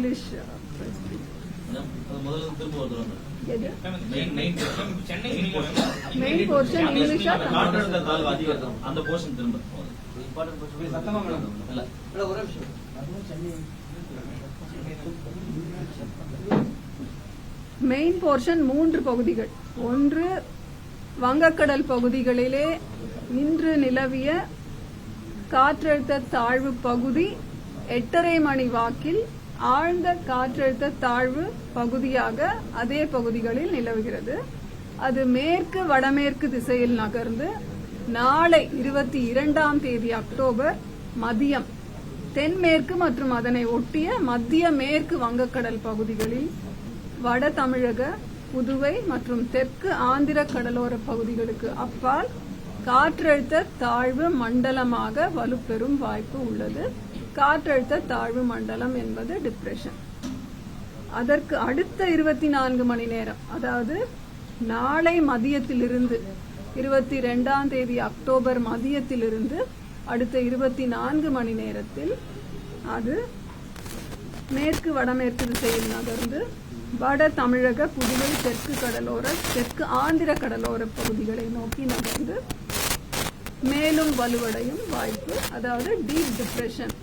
English main main Chennai main portion இங்கிலீஷா அந்த portion திரும்ப சத்தமா மேடம் இல்ல இல்ல, ஒரே நிமிஷம் மெயின் போர்ஷன் மூன்று பகுதிகள் ஒன்று வங்கக்கடல் பகுதிகளிலே இன்று நிலவிய காற்றழுத்த தாழ்வு பகுதி எட்டரை மணி வாக்கில் ஆழ்ந்த காற்றழுத்த தாழ்வு பகுதியாக அதே பகுதிகளில் நிலவுகிறது. அது மேற்கு வடமேற்கு திசையில் நகர்ந்து நாளை இருபத்தி இரண்டாம் தேதி அக்டோபர் மதியம் தென்மேற்கு மற்றும் அதனை ஒட்டிய மத்திய மேற்கு வங்கக்கடல் பகுதிகளில் வட தமிழக புதுவை மற்றும் தெற்கு ஆந்திர கடலோர பகுதிகளுக்கு அப்பால் காற்றழுத்த தாழ்வு மண்டலமாக வலுப்பெறும் வாய்ப்பு உள்ளது. காற்றழுத்த தாழ்வு மண்டலம் என்பது டிப்ரெஷன் அதற்கு அடுத்த இருபத்தி நான்கு மணி நேரம் அதாவது நாளை மதியத்திலிருந்து இருபத்தி ரெண்டாம் தேதி அக்டோபர் மதியத்திலிருந்து அடுத்த இருபத்தி நான்கு மணி நேரத்தில் அது மேற்கு வடமேற்கு திசையில் நகர்ந்து வட தமிழக புதுவை தெற்கு கடலோர தெற்கு ஆந்திர கடலோர பகுதிகளை நோக்கி நகர்ந்து மேலும் வலுவடையும் வாய்ப்பு அதாவது டீப் டிப்ரெஷன்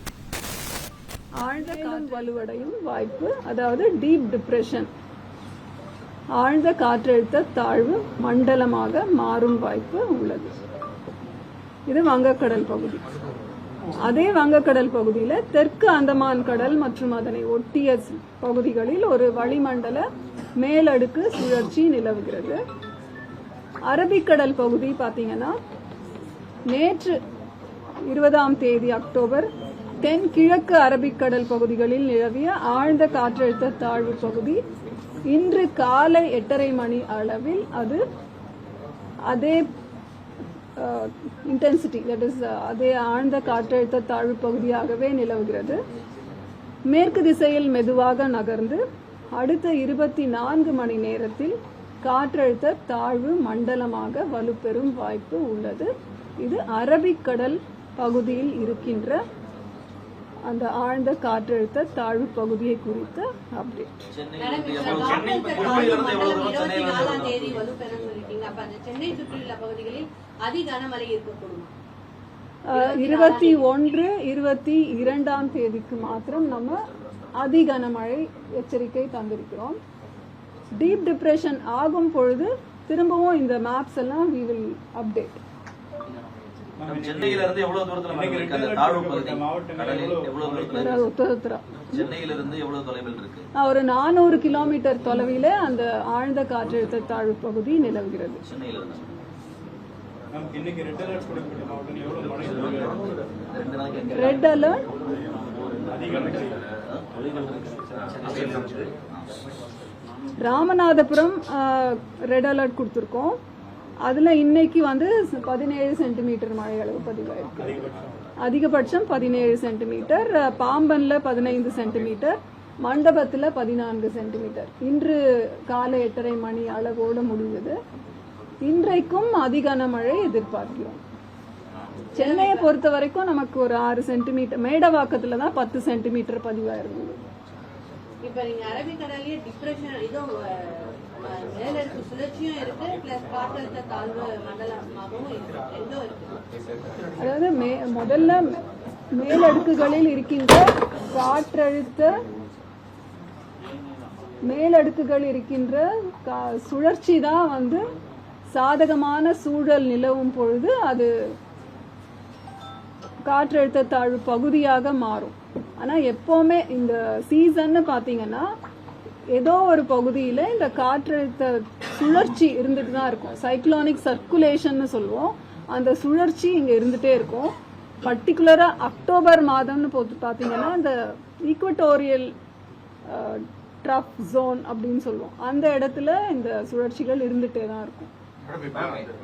ஆழ்ந்த காற்று வலுவடையும் வாய்ப்பு அதாவது டீப் டிப்ரெஷன் ஆழ்ந்த காற்றழுத்த தாழ்வு மண்டலமாக மாறும் வாய்ப்பு உள்ளது. இது வங்கக்கடல் பகுதி. அதே வங்கக்கடல் பகுதியில தெற்கு அந்தமான் கடல் மற்றும் அதனை ஒட்டிய பகுதிகளில் ஒரு வளிமண்டல மேலடுக்கு சுழற்சி நிலவுகிறது. அரபிக்கடல் பகுதி பார்த்தீங்கன்னா நேற்று இருபதாம் தேதி அக்டோபர் தென்கிழக்கு அரபிக்கடல் பகுதிகளில் நிலவிய ஆழ்ந்த காற்றழுத்த தாழ்வு பகுதி. இன்று காலை எட்டரை மணி அளவில் அது அதே இன்டென்சிட்டி தட் இஸ் அதே ஆழ்ந்த காற்றழுத்த தாழ்வு பகுதியாகவே நிலவுகிறது. மேற்கு திசையில் மெதுவாக நகர்ந்து அடுத்த இருபத்தி நான்கு மணி நேரத்தில் காற்றழுத்த தாழ்வு மண்டலமாக வலுப்பெறும் வாய்ப்பு உள்ளது. இது அரபிக்கடல் பகுதியில் இருக்கின்ற அந்த ஆழ்ந்த காற்றழுத்த தாழ்வு பகுதியை குறித்த அப்டேட் இருபத்தி ஒன்று இருபத்தி இரண்டாம் தேதிக்கு மாத்திரம் நம்ம அதி கனமழை எச்சரிக்கை தந்திருக்கிறோம். டீப் டிப்ரெஷன் ஆகும் பொழுது திரும்பவும் இந்த மேப்ஸ் எல்லாம் வி வில் அப்டேட் நம்ம சென்னையில இருந்து எவ்வளவு தூரத்துல இருக்கு? அந்த தாழ்வு பகுதி. கடலில் எவ்வளவு தூரத்துல? உத்தரத்துறா சென்னையிலிருந்து எவ்வளவு தொலைவில் இருக்கு? ஒரு நானூறு கிலோமீட்டர் தொலைவில அந்த ஆழ்ந்த காற்றழுத்த தாழ்வு பகுதி நிலவுகிறது. சென்னையில இருந்து. நமக்கு இன்னைக்கு red alert Ramanathapuram red alert கொடுத்துருக்கோம். அதுல இன்னைக்கு வந்து பதினேழு சென்டிமீட்டர் மழை அளவு பதிவாயிருக்கு. அதிகபட்சம் பதினேழு சென்டிமீட்டர் பாம்பனில் பாம்பன்ல பதினைந்து சென்டிமீட்டர் மண்டபத்துல பதினான்கு சென்டிமீட்டர். இன்று காலை எட்டரை மணி அளவோடு முடிந்தது இன்றைக்கும் அதிகான மழை எதிர்பார்க்கிறோம். சென்னையை பொறுத்த வரைக்கும் நமக்கு ஒரு ஆறு சென்டிமீட்டர் மேடவாக்கத்துல தான் பத்து சென்டிமீட்டர் பதிவாயிருந்தது இப்ப நீங்க அரபிக்கடல்லயே டிப்ரெஷன் இதோ மேலடுக்கு சுழற்சியும் இருக்கு பிளஸ் காற்றழுத்த தாழ்வு மண்டலமாகவும் இருக்கு. ரெண்டும் இருக்கு. அதாவது மே முதல்ல மேலடுக்குகளில் இருக்கின்ற காற்றழுத்த மேலடுக்குகள் இருக்கின்ற கா- சுழற்சி தான் வந்து சாதகமான சூழல் நிலவும் பொழுது அது காற்றழுத்த தாழ்வு பகுதியாக மாறும். ஆனா எப்பவுமே இந்த சீசன்னு பாத்தீங்கன்னா ஏதோ ஒரு பகுதியில இந்த காற்றழுத்த சுழற்சி இருந்துட்டு தான் இருக்கும். சைக்ளோனிக் சர்க்குலேஷன் சொல்லுவோம். அந்த சுழற்சி இங்க இருந்துட்டே இருக்கும். பர்டிகுலரா அக்டோபர் மாதம்னு போட்டு பாத்தீங்கன்னா இந்த ஈக்குவட்டோரியல் ட்ரஃப் ஜோன் அப்படின்னு சொல்லுவோம். அந்த இடத்துல இந்த சுழற்சிகள் இருந்துட்டே தான் இருக்கும்.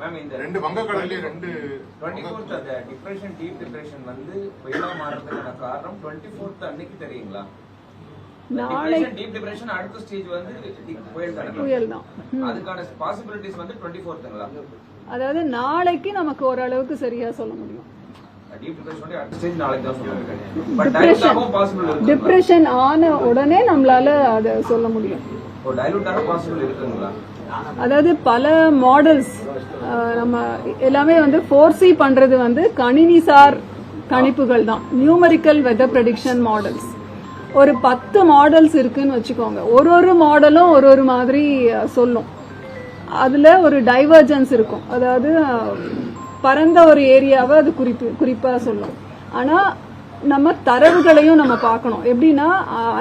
மேம் இந்த ரெண்டு வங்கக்கடல்லயும் ரெண்டு டுவெண்ட்டி ஃபோர்த் அந்த டிப்ரெஷன் டீப் டிப்ரெஷன் வந்து புயலா மாறதுக்கான காரணம் டுவெண்ட்டி ஃபோர்த் அன்னைக்கு தெரியுங்களா? நாளை டீப் டிப்ரெஷன் அடுத்த ஸ்டேஜ் வந்து புயல் தானே. புயல் தான் அதுக்கான பாசிபிலிட்டிஸ் வந்து டுவெண்ட்டி ஃபோர்த்துங்களா அதாவது நாளைக்கு நமக்கு ஓரளவுக்கு சரியா சொல்ல முடியும். டீப் டிப்ரெஷன் ஆன உடனே நம்மளால அதை சொல்ல முடியும். அதாவது பல மாடல்ஸ் நம்ம எல்லாமே வந்து ஃபோர்சி பண்றது வந்து கணினிசார் கணிப்புகள் தான். நியூமரிக்கல் வெதர் ப்ரெடிக்ஷன் மாடல்ஸ் ஒரு பத்து மாடல்ஸ் இருக்குன்னு வச்சுக்கோங்க. ஒரு ஒரு மாடலும் ஒரு ஒரு மாதிரி சொல்லும். அதில் ஒரு டைவர்ஜன்ஸ் இருக்கும். அதாவது பரந்த ஒரு ஏரியாவை அது குறிப்பு குறிப்பாக சொல்லும். ஆனால் நம்ம தரவுகளையும் நம்ம பார்க்கணும். எப்படின்னா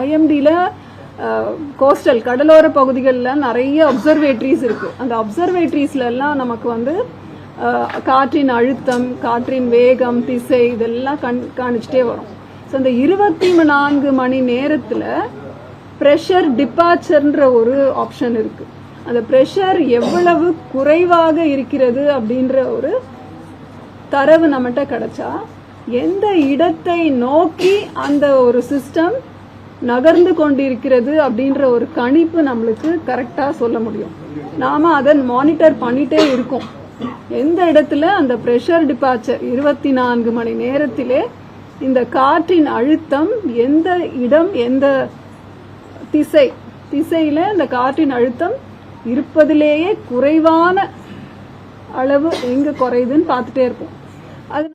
ஐஎம்டியில் கோஸ்டல் கடலோர பகுதிகளில் நிறைய அப்சர்வேட்ரிஸ் இருக்குது அந்த அப்சர்வேட்ரிஸ்லாம் நமக்கு வந்து காற்றின் அழுத்தம் காற்றின் வேகம் திசை இதெல்லாம் கண் காணிச்சிட்டே வரும். ஸோ அந்த இருபத்தி நான்கு மணி நேரத்தில் ப்ரெஷர் டிபார்ச்சர்ன்ற ஒரு ஆப்ஷன் இருக்கு. அந்த ப்ரெஷர் எவ்வளவு குறைவாக இருக்கிறது அப்படின்ற ஒரு தரவு நம்மகிட்ட கிடைச்சா எந்த இடத்தை நோக்கி அந்த ஒரு சிஸ்டம் நகர்ந்து கொண்டிருக்கிறது அப்படின்ற ஒரு கணிப்பு நம்மளுக்கு கரெக்டாக சொல்ல முடியும். நாம அதை மானிட்டர் பண்ணிட்டே இருக்கோம். எந்த இடத்துல அந்த ப்ரெஷர் டிபார்ச்சர் இருபத்தி நான்கு மணி நேரத்திலே இந்த காற்றின் அழுத்தம் எந்த இடம் எந்த திசை? திசையில இந்த காற்றின் அழுத்தம் இருப்பதிலேயே குறைவான அளவு எங்க குறையுதுன்னு பார்த்துட்டே இருப்போம். அது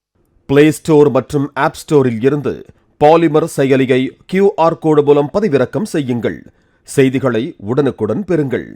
பிளே ஸ்டோர் மற்றும் ஆப் ஸ்டோரில் இருந்து பாலிமர் செயலியை கியூஆர் கோடு மூலம் பதிவிறக்கம் செய்யுங்கள். செய்திகளை உடனுக்குடன் பெறுங்கள்.